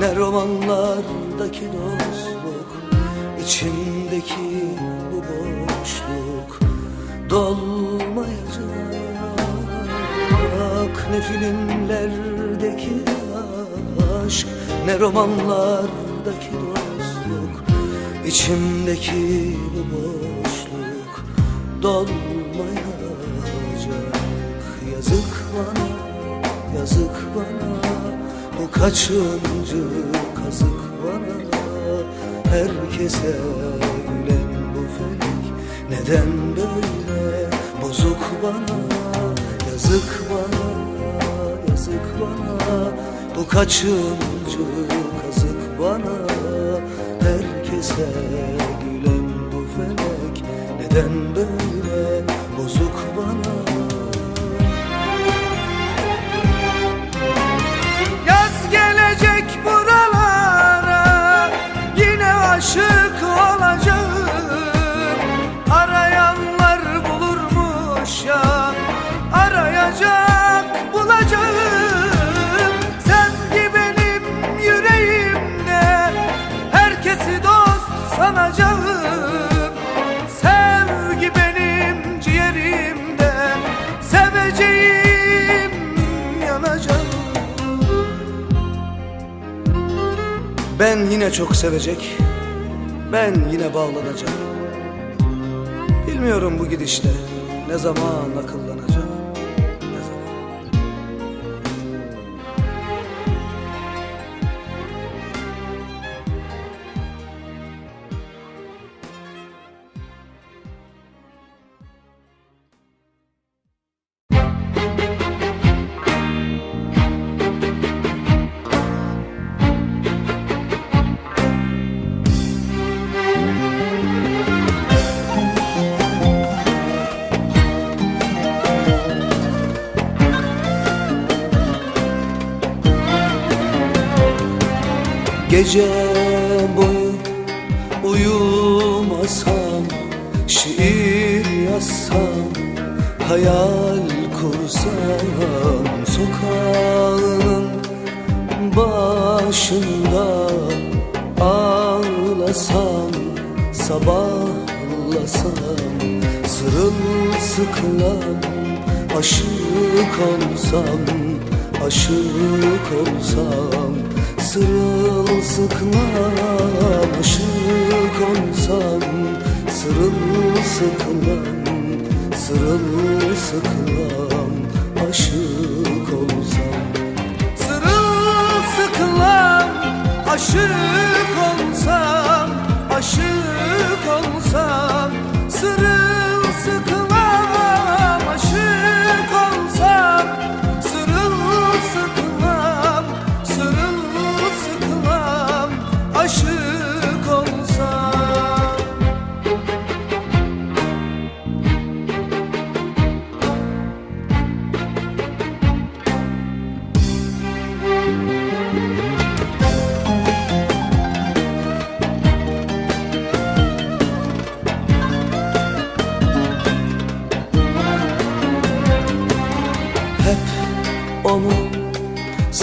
ne romanlardaki dostluk içimdeki bu boşluk dolmayacak. Ne filmlerdeki aşk ne romanlardaki dostluk içimdeki bu boşluk dolmayacak. Yazık bana, yazık bana Bu kaçıncı kazık bana? Herkese gülen bu felek Neden böyle? Bozuk bana Yazık bana, yazık bana. Bu kaçıncı kazık bana? Herkese gülen bu felek Neden böyle sanacağım Sevgi benim ciğerimde Seveceğim yanacağım. Ben yine çok sevecek Ben yine bağlanacağım. Bilmiyorum bu gidişle Ne zaman akıllanacağım Gece boyu uyumasam Şiir yazsam Hayal kursam Sokağının başında Ağlasam Sabahlasam Sırılsıklam Aşık olsam Aşık olsam Sırılsıklam Aşık olsam Sırılsıklam Sırılsıklam Aşık olsam Sırılsıklam Aşık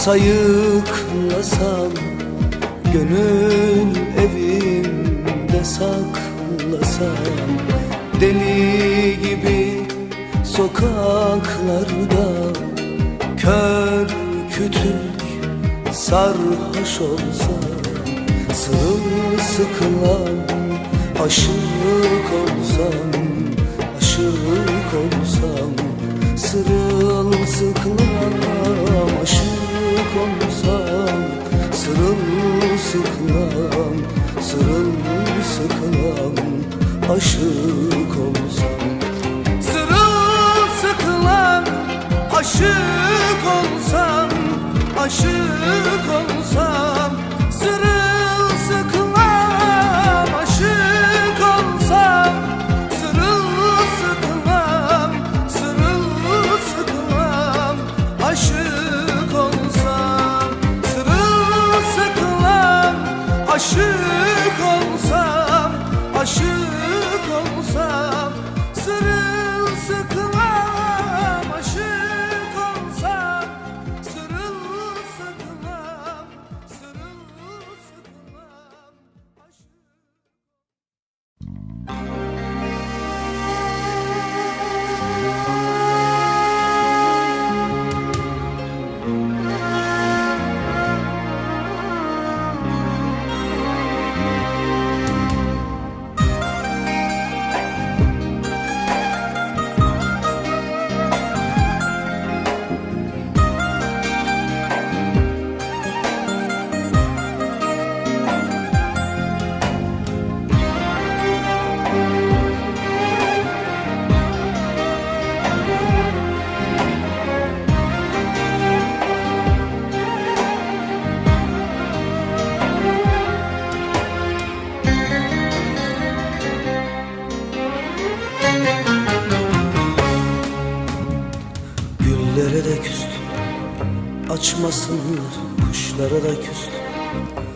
sayıklasam Gönül evimde saklasam Deli gibi sokaklarda Kör kütük sarhoş olsam Sırılsıklam aşık olsam Aşık olsam Sırılsıklam aşık olsam. Sırılsıklam aşık olsam Aşık olsam Uçmasınlar kuşlara da küstüm